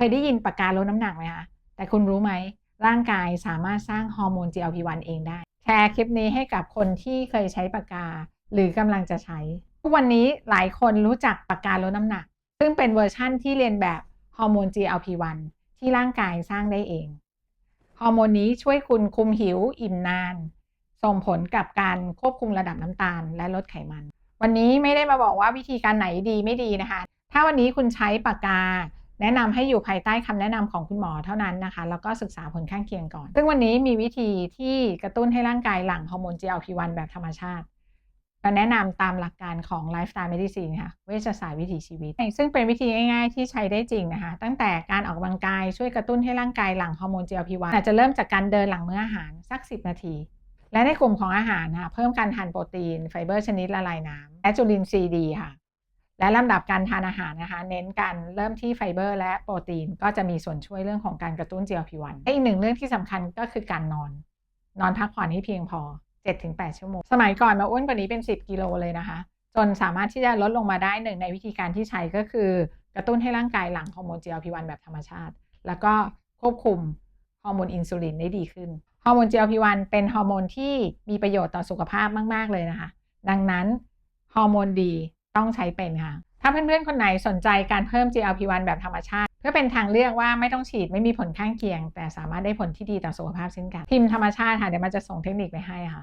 เคยได้ยินปากกาลดน้ำหนักไหมคะ แต่คุณรู้ไหม ร่างกายสามารถสร้างฮอร์โมน GLP-1 เองได้ แชร์คลิปนี้ให้กับคนที่เคยใช้ปากกา หรือกำลังจะใช้ ทุกวันนี้หลายคนรู้จักปากกาลดน้ำหนัก ซึ่งเป็นเวอร์ชั่นที่เรียนแบบฮอร์โมน GLP-1 ที่ร่างกายสร้างได้เอง ฮอร์โมนนี้ช่วยคุณคุมหิวอิ่มนาน ส่งผลกับการควบคุมระดับน้ำตาล และลดไขมัน วันนี้ไม่ได้มาบอกว่าวิธีการไหนดีไม่ดีนะคะ ถ้าวันนี้คุณใช้ปากกา แนะนำให้อยู่ภายใต้คำแนะนำของคุณหมอเท่านั้นนะคะ แล้วก็ศึกษาผลข้างเคียงก่อน ซึ่งวันนี้มีวิธีที่กระตุ้นให้ร่างกายหลั่งฮอร์โมน GLP-1 แบบธรรมชาติก็แนะนำตามหลักการของ Lifestyle Medicine ค่ะ เวชศาสตร์วิถีชีวิต ซึ่งเป็นวิธีง่ายๆที่ใช้ได้จริงนะคะ ตั้งแต่การออกกำลังกายช่วยกระตุ้นให้ร่างกายหลั่งฮอร์โมน GLP-1 อาจจะเริ่มจากการเดินหลังมื้ออาหารสัก 10 นาที และในกลุ่มของอาหารค่ะเพิ่มการทานโปรตีน ไฟเบอร์ชนิดละลายน้ำและจุลินทรีย์ดีค่ะ และลำดับการทานอาหารนะคะ เน้นการเริ่มที่ไฟเบอร์ และโปรตีนก็จะมีส่วนช่วยเรื่องของการกระตุ้น GLP-1 และอีกหนึ่งเรื่องที่สำคัญก็คือการนอน นอนพักผ่อนให้เพียงพอ 7-8 ชั่วโมง สมัยก่อนมาอ้วนกว่านี้เป็น 10 กิโลเลยนะคะ จนสามารถที่จะลดลงมาได้หนึ่งในวิธีการที่ใช้ก็คือกระตุ้นให้ร่างกายหลั่งฮอร์โมน GLP-1 แบบธรรมชาติ แล้วก็ควบคุมฮอร์โมนอินซูลินได้ดีขึ้นฮอร์โมน GLP-1 เป็นฮอร์โมนที่มีประโยชน์ต่อสุขภาพมาก ๆ เลยนะคะ ดังนั้นฮอร์โมนดี ต้องใช้เป็นค่ะ ถ้าเพื่อนๆ คนไหนสนใจการเพิ่ม GLP-1 แบบธรรมชาติ เพื่อเป็นทางเลือกว่าไม่ต้องฉีดไม่มีผลข้างเคียง แต่สามารถได้ผลที่ดีต่อสุขภาพเช่นกันพิมพ์ธรรมชาติค่ะเดี๋ยวมันจะส่งเทคนิคไปให้ค่ะ